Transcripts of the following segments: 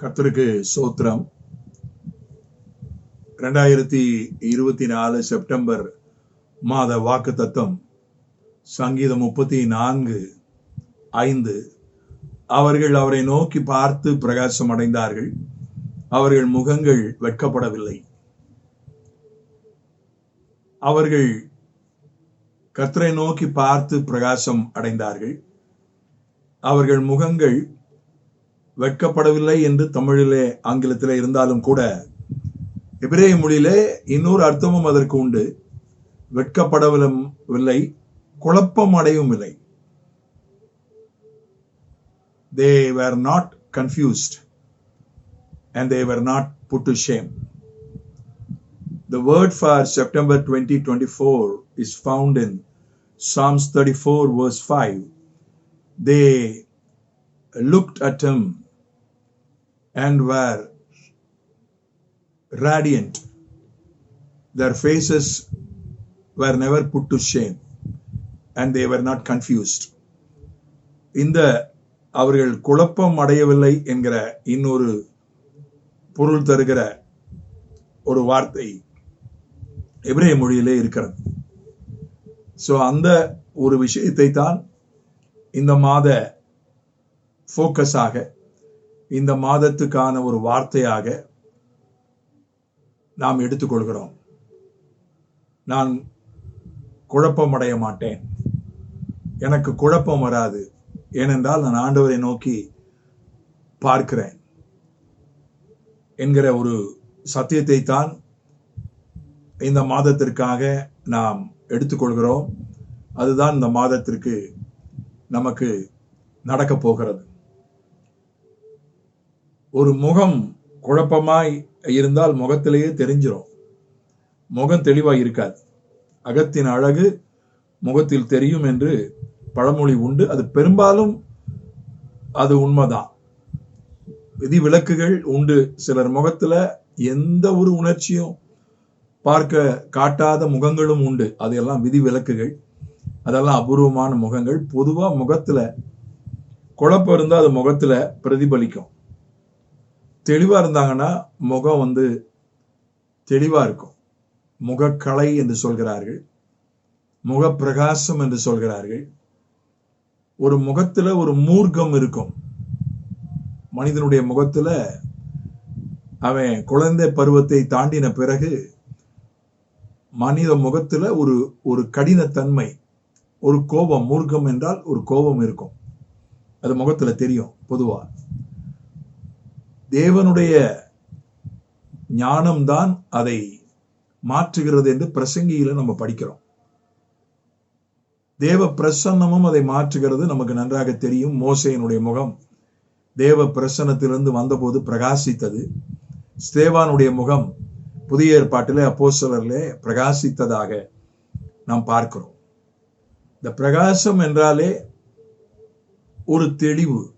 கத்தருக்கு சோத்திரம். ரெண்டாயிரத்தி இருபத்தி நாலு செப்டம்பர் மாத வாக்கு தத்தம் சங்கீதம் முப்பத்தி நான்கு ஐந்து. அவர்கள் அவரை நோக்கி பார்த்து பிரகாசம் அடைந்தார்கள் அவர்கள் முகங்கள் வெட்கப்படவில்லை. அவர்கள் கத்தரை நோக்கி பார்த்து பிரகாசம் அடைந்தார்கள். அவர்கள் முகங்கள் வெட்கப்படவில்லை என்று தமிழிலே ஆங்கிலத்திலே இருந்தாலும் கூட எபிரேய மொழியிலே இன்னொரு அர்த்தமும் அதற்கு உண்டு. வெட்கப்படவில்லை குழப்பம் அடையும் இல்லை they were not confused and they were not put to shame The word for September 2024 is found in Psalms 34, verse 5. They looked at him and were radiant. Their faces were never put to shame and they were not confused. இந்த அவர்கள் குழப்பம் அடையவில்லை என்கிற இன்னொரு பொருள் தருகிற ஒரு வார்த்தை எபிரேய மொழியிலே இருக்கிறது ஸோ அந்த ஒரு விஷயத்தை தான் இந்த மாத ஃபோக்கஸாக இந்த மாதத்துக்கான ஒரு வார்த்தையாக நாம் எடுத்துக்கொள்கிறோம். நான் குழப்பம் அடைய மாட்டேன். எனக்கு குழப்பம் வராது. ஏனென்றால் நான் ஆண்டவரை நோக்கி பார்க்கிறேன். என்கிற ஒரு சத்தியத்தை தான் இந்த மாதத்திற்காக நாம் எடுத்துக்கொள்கிறோம். அதுதான் இந்த மாதத்திற்கு நமக்கு நடக்கப் போகிறது. ஒரு முகம் குழப்பமாய் இருந்தால் முகத்திலேயே தெரிஞ்சிடும் முகம் தெளிவாக இருக்காது. அகத்தின் அழகு முகத்தில் தெரியும் என்று பழமொழி உண்டு. அது பெரும்பாலும் அது உண்மைதான். விதி விளக்குகள் உண்டு. சிலர் முகத்துல எந்த ஒரு உணர்ச்சியும் பார்க்க காட்டாத முகங்களும் உண்டு. அதையெல்லாம் விதி விளக்குகள் அதெல்லாம் அபூர்வமான முகங்கள். பொதுவா முகத்துல குழப்பம் இருந்தால் அது முகத்துல பிரதிபலிக்கும். தெளிவா இருந்தாங்கன்னா முகம் வந்து தெளிவா இருக்கும். முகக்கலை என்று சொல்கிறார்கள். முகப்பிரகாசம் என்று சொல்கிறார்கள். ஒரு முகத்துல ஒரு மூர்க்கம் இருக்கும். மனிதனுடைய முகத்துல அவன் குழந்தை பருவத்தை தாண்டின பிறகு மனித முகத்துல ஒரு ஒரு கடினத்தன்மை ஒரு கோபம் மூர்க்கம் என்றால் ஒரு கோபம் இருக்கும். அது முகத்துல தெரியும் பொதுவா. தேவனுடைய ஞானம்தான் அதை மாற்றுகிறது என்று பிரசங்கியில நம்ம படிக்கிறோம். தேவ பிரசன்னமும் அதை மாற்றுகிறது நமக்கு நன்றாக தெரியும். மோசையினுடைய முகம் தேவ பிரசன்னத்திலிருந்து வந்தபோது பிரகாசித்தது. ஸ்தேவானுடைய முகம் புதிய ஏற்பாட்டிலே அப்போஸ்தலரிலே பிரகாசித்ததாக நாம் பார்க்கிறோம். இந்த பிரகாசம் என்றாலே ஒரு தெளிவு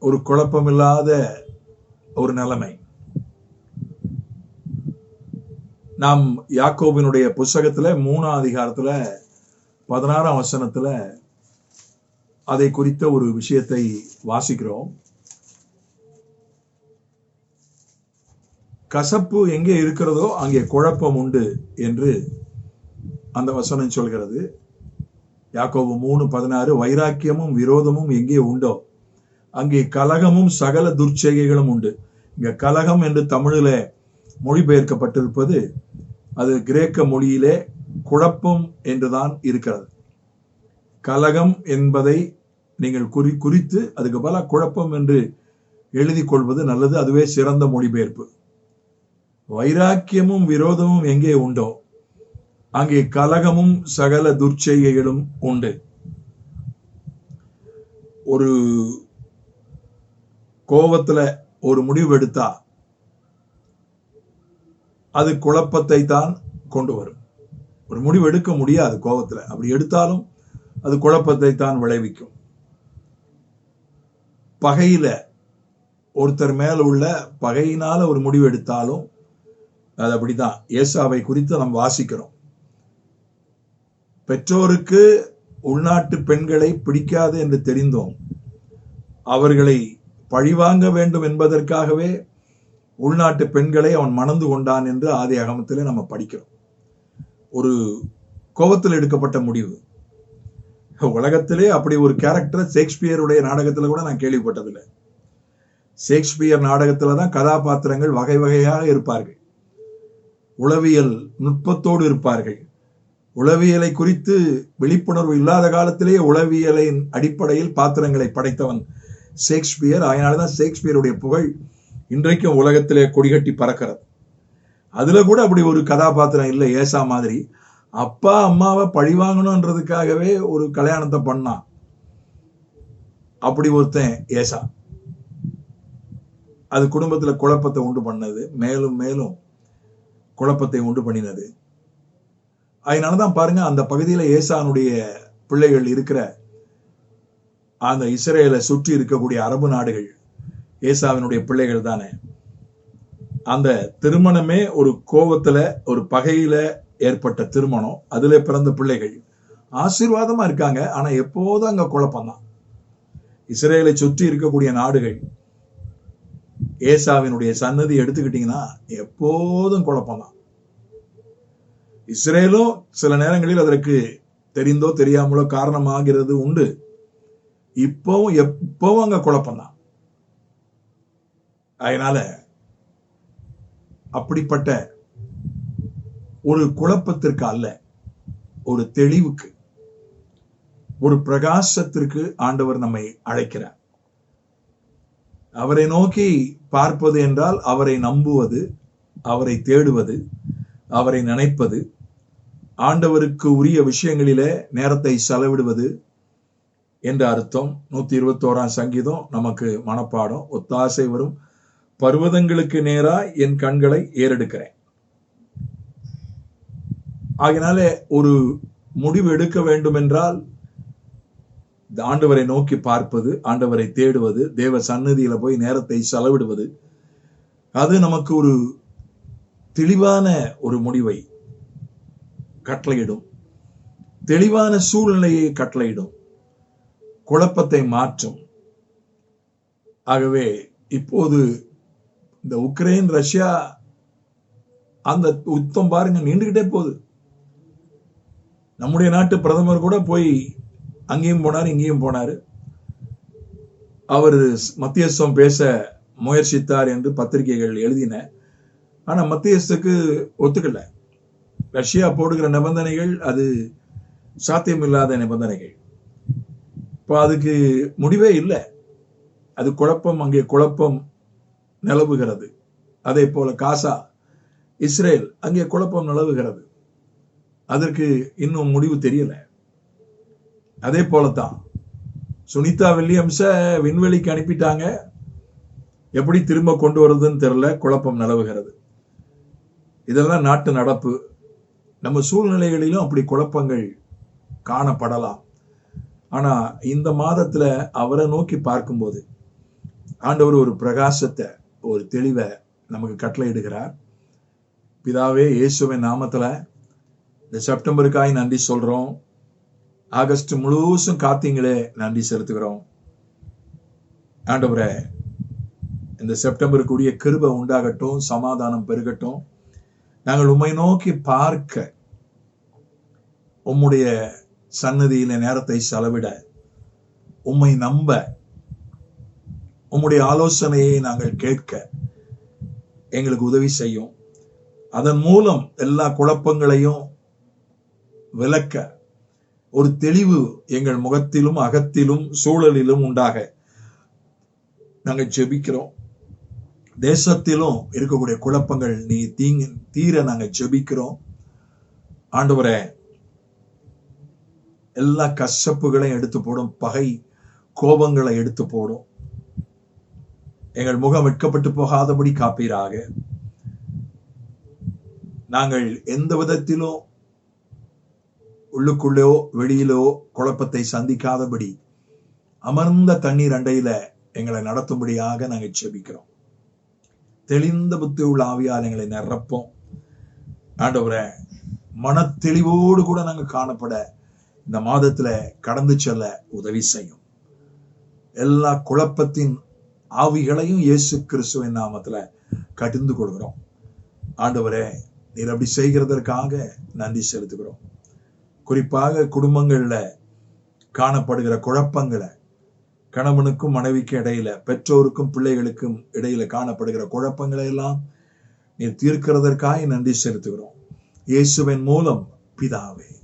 ஒரு குழப்பமில்லாத ஒரு நிலைமை. நாம் யாக்கோபினுடைய புஸ்தகத்துல மூணாம் அதிகாரத்துல பதினாறாம் வசனத்துல அதை குறித்த ஒரு விஷயத்தை வாசிக்கிறோம். கசப்பு எங்கே இருக்கிறதோ அங்கே குழப்பம் உண்டு என்று அந்த வசனம் சொல்கிறது. யாக்கோபு மூணு பதினாறு வைராக்கியமும் விரோதமும் எங்கே உண்டோ அங்கே கலகமும் சகல துர்ச்செய்கைகளும் உண்டு. இங்க கலகம் என்று தமிழில மொழிபெயர்க்கப்பட்டிருப்பது அது கிரேக்க மொழியிலே குழப்பம் என்றுதான் இருக்கிறது. கலகம் என்பதை நீங்கள் குறி குறித்து அதுக்கு பல குழப்பம் என்று எழுதி கொள்வது நல்லது அதுவே சிறந்த மொழிபெயர்ப்பு. வைராக்கியமும் விரோதமும் எங்கே உண்டோ அங்கே கலகமும் சகல துர்ச்செய்கைகளும் உண்டு. ஒரு கோபத்துல ஒரு முடிவு எடுத்தா அது குழப்பத்தை தான் கொண்டு வரும். ஒரு முடிவு எடுக்க முடியாது கோபத்தில் அப்படி எடுத்தாலும் அது குழப்பத்தை தான் விளைவிக்கும். பகையில ஒருத்தர் மேல உள்ள பகையினால ஒரு முடிவு எடுத்தாலும் அது அப்படிதான். ஏசாவை குறித்து நாம் வாசிக்கிறோம். பெற்றோருக்கு உள்நாட்டு பெண்களை பிடிக்காது என்று தெரிந்தோம். அவர்களை பழிவாங்க வேண்டும் என்பதற்காகவே உள்நாட்டு பெண்களை அவன் மணந்து கொண்டான் என்று ஆதி அகமத்தில் நம்ம படிக்கிறோம். ஒரு கோபத்தில் எடுக்கப்பட்ட முடிவு. உலகத்திலே அப்படி ஒரு கேரக்டர் ஷேக்ஸ்பியருடைய நாடகத்துல கூட நான் கேள்விப்பட்டதில்லை. ஷேக்ஸ்பியர் நாடகத்துல தான் கதாபாத்திரங்கள் வகை வகையாக இருப்பார்கள். உளவியல் நுட்பத்தோடு இருப்பார்கள். உளவியலை குறித்து விழிப்புணர்வு இல்லாத காலத்திலேயே உளவியலின் அடிப்படையில் பாத்திரங்களை படைத்தவன் ஷேக்ஸ்பியர். அதனாலதான் ஷேக்ஸ்பியருடைய புகழ் இன்றைக்கும் உலகத்திலே கொடிகட்டி பறக்கிறது. அதுல கூட அப்படி ஒரு கதாபாத்திரம் இல்லை ஏசா மாதிரி. அப்பா அம்மாவை பழிவாங்கணுன்றதுக்காகவே ஒரு கல்யாணத்தை பண்ணான். அப்படி ஒருத்தன் ஏசா. அது குடும்பத்துல குழப்பத்தை உண்டு பண்ணது. மேலும் மேலும் குழப்பத்தை உண்டு பண்ணினது. அதனால தான் பாருங்க அந்த பகுதியில ஏசானுடைய பிள்ளைகள் இருக்கிற அந்த இஸ்ரேலை சுற்றி இருக்கக்கூடிய அரபு நாடுகள் ஏசாவினுடைய பிள்ளைகள் தானே. அந்த திருமணமே ஒரு கோபத்துல ஒரு பகையில ஏற்பட்ட திருமணம். அதுல பிறந்த பிள்ளைகள். ஆசீர்வாதமா இருக்காங்க. ஆனா எப்போதும் அங்க குழப்பம்தான். இஸ்ரேலை சுற்றி இருக்கக்கூடிய நாடுகள் ஏசாவினுடைய சன்னதி எடுத்துக்கிட்டீங்கன்னா எப்போதும் குழப்பம்தான். இஸ்ரேலும் சில நேரங்களில் அதற்கு தெரிந்தோ தெரியாமலோ காரணமாகிறது உண்டு. இப்பவும் எப்பவும் அங்க குழப்பம்தான். அதனால அப்படிப்பட்ட ஒரு குழப்பத்திற்கு அல்ல ஒரு தெளிவுக்கு ஒரு பிரகாசத்திற்கு ஆண்டவர் நம்மை அழைக்கிறார். அவரை நோக்கி பார்ப்பது என்றால் அவரை நம்புவது அவரை தேடுவது அவரை நினைப்பது ஆண்டவருக்கு உரிய விஷயங்களிலே நேரத்தை செலவிடுவது என்ற அர்த்தம் நூத்தி இருபத்தோராம் சங்கீதம் நமக்கு மனப்பாடம் ஒத்தாசை வரும். பர்வதங்களுக்கு நேரா என் கண்களை ஏறெடுக்கிறேன். ஆகினாலே ஒரு முடிவு எடுக்க வேண்டும் என்றால் ஆண்டவரை நோக்கி பார்ப்பது ஆண்டவரை தேடுவது தேவ சந்நிதியில போய் நேரத்தை செலவிடுவது அது நமக்கு ஒரு தெளிவான ஒரு முடிவை கட்டளையிடும். தெளிவான சூழ்நிலையை கட்டளையிடும். குழப்பத்தை மாற்றும். ஆகவே இப்போது இந்த உக்ரைன் ரஷ்யா அந்த யுத்தம் பாருங்க நீண்டுகிட்டே போகுது. நம்முடைய நாட்டு பிரதமர் கூட போய் அங்கேயும் போனார் இங்கேயும் போனார். அவர் மத்தியஸ்தம் பேச முயற்சித்தார் என்று பத்திரிகைகள் எழுதின. ஆனா மத்தியஸ்துக்கு ஒத்துக்கல. ரஷ்யா போடுகிற நிபந்தனைகள் அது சாத்தியமில்லாத நிபந்தனைகள். இப்போ அதுக்கு முடிவே இல்லை. அது குழப்பம் அங்கே குழப்பம் நிலவுகிறது. அதே போல காசா இஸ்ரேல் அங்கே குழப்பம் நிலவுகிறது. அதற்கு இன்னும் முடிவு தெரியல. அதே போலத்தான். சுனிதா வில்லியம்ஸ விண்வெளிக்கு அனுப்பிட்டாங்க. எப்படி திரும்ப கொண்டு வருதுன்னு தெரியல. குழப்பம் நிலவுகிறது. இதெல்லாம் நாட்டு நடப்பு. நம்ம சூழ்நிலைகளிலும் அப்படி குழப்பங்கள் காணப்படலாம். ஆனா இந்த மாதத்துல அவரை நோக்கி பார்க்கும்போது ஆண்டவர் ஒரு பிரகாசத்தை ஒரு தெளிவை நமக்கு கட்டளையிடுகிறார். பிதாவே இயேசுவின் நாமத்தில் இந்த செப்டம்பருக்காய் நன்றி சொல்றோம். ஆகஸ்ட் முழுசும் காத்தீங்களே நன்றி செலுத்துகிறோம். ஆண்டவரே இந்த செப்டம்பருக்குரிய கிருபை உண்டாகட்டும் சமாதானம் பெருகட்டும். நாங்கள் உம்மை நோக்கி பார்க்க உம்முடைய சன்னதியில நேரத்தை செலவிட உம்மை நம்ப உம்முடைய ஆலோசனையை நாங்கள் கேட்க எங்களுக்கு உதவி செய்யும். அதன் மூலம் எல்லா குழப்பங்களையும் விளக்க ஒரு தெளிவு எங்கள் முகத்திலும் அகத்திலும் சூழலிலும் உண்டாக நாங்கள் ஜெபிக்கிறோம். தேசத்திலும் இருக்கக்கூடிய குழப்பங்கள் நீ தீங்க தீர நாங்கள் ஜெபிக்கிறோம். ஆண்டவரை எல்லா கசப்புகளையும் எடுத்து போடும் பகை கோபங்களை எடுத்து போடும். எங்கள் முகம் வெட்கப்பட்டு போகாதபடி காப்பீராக. நாங்கள் எந்த விதத்திலும் உள்ளுக்குள்ளோ வெளியிலோ குழப்பத்தை சந்திக்காதபடி அமர்ந்த தண்ணீர் அண்டையில எங்களை நடத்தும்படியாக நாங்கள் செபிக்கிறோம். தெளிந்த புத்தி உள்ள ஆவியால் எங்களை நிரப்போம். ஆண்டவரை மன தெளிவோடு கூட நாங்கள் காணப்பட இந்த மாதத்துல கடந்து செல்ல உதவி செய்யும். எல்லா குழப்பத்தின் ஆவிகளையும் இயேசு கிறிஸ்துவின் நாமத்துல கடிந்து கொள்கிறோம். ஆண்டவரே நீர் அப்படி செய்கிறதற்காக நன்றி செலுத்துகிறோம். குறிப்பாக குடும்பங்கள்ல காணப்படுகிற குழப்பங்களை கணவனுக்கும் மனைவிக்கும் இடையில பெற்றோருக்கும் பிள்ளைகளுக்கும் இடையில காணப்படுகிற குழப்பங்களை எல்லாம் நீர் தீர்க்கிறதற்காக நன்றி செலுத்துகிறோம். இயேசுவின் மூலம் பிதாவே.